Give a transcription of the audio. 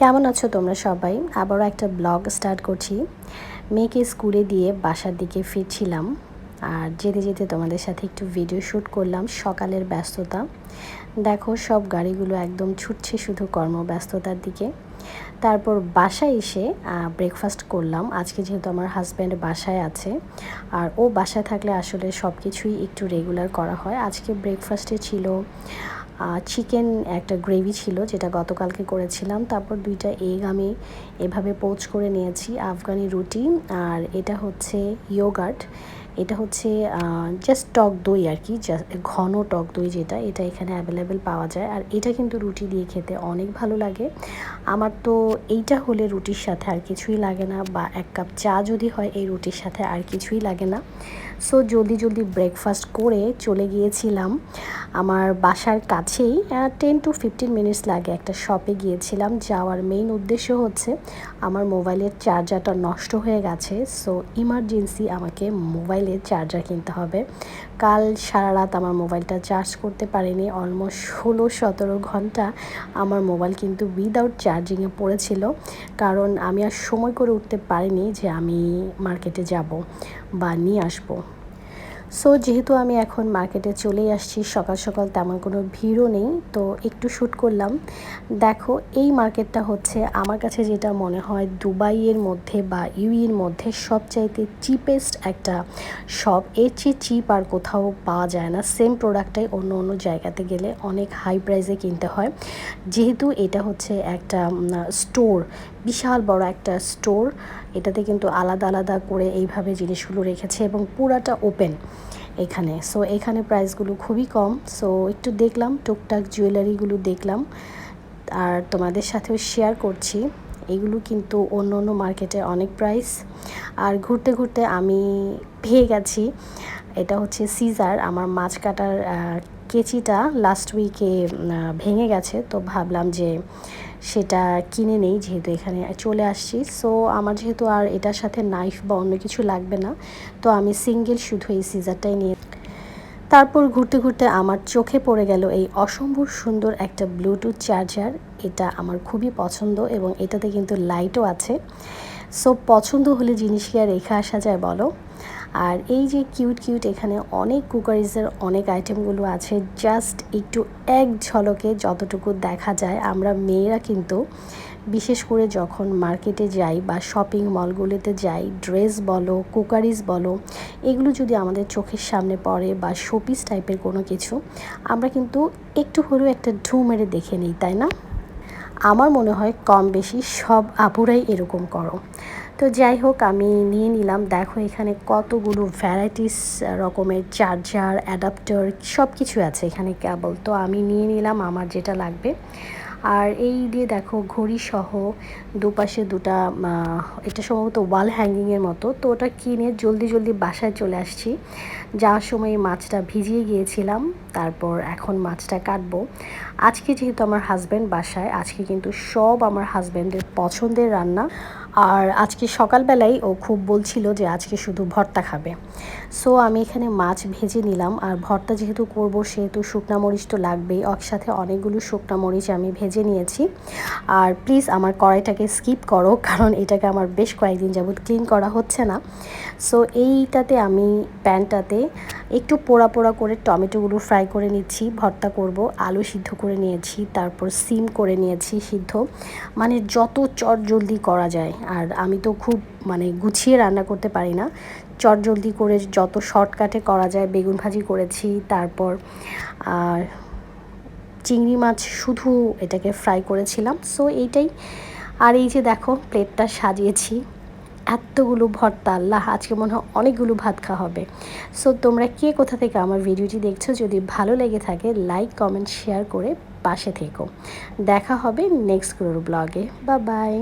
কেমন আছো তোমরা সবাই? আবারও একটা ব্লগ স্টার্ট করছি। মেয়েকে স্কুলে দিয়ে বাসার দিকে ফিরছিলাম আর যেতে যেতে তোমাদের সাথে একটু ভিডিও শ্যুট করলাম সকালের ব্যস্ততা। দেখো, সব গাড়িগুলো একদম ছুটছে শুধু কর্মব্যস্ততার দিকে। তারপর বাসায় এসে ব্রেকফাস্ট করলাম। আজকে যেহেতু আমার হাজব্যান্ড বাসায় আছে, আর ও বাসায় থাকলে আসলে সব কিছুই একটু রেগুলার করা হয়। আজকে ব্রেকফাস্টে ছিল চিকেন একটা গ্রেভি ছিল যেটা গতকালকে করেছিলাম। তারপর দুইটা এগ আমি এভাবে পোচ করে নিয়েছি, আফগানি রুটি, আর এটা হচ্ছে ইয়োগার্ট এটা হচ্ছে জাস্ট টক দই আর কি ঘন টক দই যেটা, এটা এখানে অ্যাভেলেবেল পাওয়া যায়। আর এটা কিন্তু রুটি দিয়ে খেতে অনেক ভালো লাগে। আমার তো এইটা হলে রুটির সাথে আর কিছুই লাগে না, বা এক কাপ চা যদি হয়, এই রুটির সাথে আর কিছুই লাগে না। সো জলদি জলদি ব্রেকফাস্ট করে চলে গিয়েছিলাম আমার বাসার কাছেই। টেন টু ফিফটিন মিনিটস লাগে একটা শপে গিয়েছিলাম। যাওয়ার মেইন উদ্দেশ্য হচ্ছে, আমার মোবাইলের চার্জারটা নষ্ট হয়ে গেছে। সো ইমার্জেন্সি আমাকে মোবাইলের চার্জার কিনতে হবে। কাল সারা রাত আমার মোবাইলটা চার্জ করতে পারিনি অলমোস্ট ষোলো সতেরো ঘণ্টা আমার মোবাইল কিন্তু উইদাউট চার্জিংয়ে পড়েছিল। কারণ আমি আর সময় করে উঠতে পারিনি যে আমি মার্কেটে যাব বা নিয়ে আসব। সো যেহেতু আমি এখন মার্কেটে চলেই আসছি, সকাল সকাল তেমন কোনো ভিড়ও নেই, তো একটু শ্যুট করলাম। দেখো, এই মার্কেটটা হচ্ছে আমার কাছে যেটা মনে হয় দুবাইয়ের মধ্যে বা ইউইর মধ্যে সবচাইতে চিপেস্ট একটা শপ এর চেয়ে চিপ আর কোথাও পাওয়া যায় না। সেম প্রোডাক্টটাই অন্য অন্য জায়গাতে গেলে অনেক হাই প্রাইসে কিনতে হয়। যেহেতু এটা হচ্ছে একটা স্টোর বিশাল বড় একটা স্টোর এটাতে কিন্তু আলাদা আলাদা করে এইভাবে জিনিসগুলো রেখেছে এবং পুরাটা ওপেন এখানে। সো এখানে প্রাইসগুলো খুবই কম। সো একটু দেখলাম, টুকটাক জুয়েলারিগুলো দেখলাম। আর তোমাদের সাথেও শেয়ার করছি। এগুলো কিন্তু অন্য অন্য মার্কেটে অনেক প্রাইস আর ঘুরতে ঘুরতে আমি পেয়ে গেছি। এটা হচ্ছে সিজার আমার মাছ কাটার কেচিটা লাস্ট উইকে ভেঙে গেছে। তো ভাবলাম যে সেটা কিনে নেই যেহেতু এখানে চলে আসছি। সো আমার যেহেতু আর এটার সাথে নাইফ বা অন্য কিছু লাগবে না, তো আমি সিঙ্গেল শুধু এই সিজারটাই নিয়ে তারপর ঘুরতে ঘুরতে আমার চোখে পড়ে গেল এই অসম্ভব সুন্দর একটা ব্লুটুথ চার্জার এটা আমার খুবই পছন্দ এবং এটাতে কিন্তু লাইটও আছে। সো পছন্দ হলে জিনিস কি আর রেখে আসা যায় বলো। আর এই যে কিউট কিউট এখানে অনেক কুকারিজের অনেক আইটেমগুলো আছে। জাস্ট একটু এক ঝলকে যতটুকু দেখা যায়, আমরা মেয়েরা কিন্তু বিশেষ করে যখন মার্কেটে যাই বা শপিং মলগুলিতে যাই ড্রেস বলো কুকারিজ বলো, এগুলো যদি আমাদের চোখের সামনে পড়ে বা শোপিস টাইপের কোনো কিছু, আমরা কিন্তু একটু হলেও একটা ঢু মেরে দেখে নিই, তাই না? আমার মনে হয় কম বেশি সব আপুরাই এরকম করো। তো যাই হোক, আমি নিয়ে নিলাম। দেখো এখানে কতগুলো ভ্যারাইটিস রকমের চার্জার অ্যাডাপ্টার সব কিছু আছে এখানে কেবল। তো আমি নিয়ে নিলাম আমার যেটা লাগবে। আর এই দিয়ে দেখো ঘড়ি সহ দুপাশে দুটা এটা সম্ভবত ওয়াল হ্যাঙ্গিংয়ের মতো। তো ওটা কিনে জলদি জলদি বাসায় চলে আসছি। যাওয়ার সময় মাছটা ভিজিয়ে গিয়েছিলাম, তারপর এখন মাছটা কাটবো। আজকে যেহেতু আমার হাজব্যান্ড বাসায়, আজকে কিন্তু সব আমার হাজব্যান্ডের পছন্দের রান্না। আর আজকে সকালবেলায় ও খুব বলছিল যে আজকে শুধু ভর্তা খাবে। সো আমি এখানে মাছ ভেজে নিলাম আর ভর্তা যেহেতু করব, সেহেতু শুকনা মরিচ তো লাগবেই। একসাথে অনেকগুলো শুকনা মরিচ আমি ভেজে নিয়েছি। আর প্লিজ আমার কড়াইটাকে স্কিপ করো, কারণ এটাকে আমার বেশ কয়েকদিন যাবৎ ক্লিন করা হচ্ছে না। সো এইটাতে আমি প্যানটাতে একটু পোড়া পোড়া করে টমেটোগুলো ফ্রাই করে নিচ্ছি, ভর্তা করব, আলু সিদ্ধ করে নিয়েছি, তারপর সিম করে নিয়েছি সিদ্ধ। মানে যত চট জলদি করা যায়, আর আমি তো খুব মানে গুছিয়ে রান্না করতে পারি না। চট জলদি করে যত শর্টকাটে করা যায়, বেগুন ভাজি করেছি, তারপর আর চিংড়ি মাছ শুধু এটাকে ফ্রাই করেছিলাম। সো এইটাই। আর এই যে দেখো প্লেটটা সাজিয়েছি। এতগুলো ভর্তা, আল্লাহ, আজকে মনে হয় অনেকগুলো ভাত খাওয়া হবে। সো তোমরা কে কোথা থেকে আমার ভিডিওটি দেখছ, যদি ভালো লেগে থাকে লাইক কমেন্ট শেয়ার করে পাশে থেকো। দেখা হবে নেক্সট গ্রোর ব্লগে বা বাই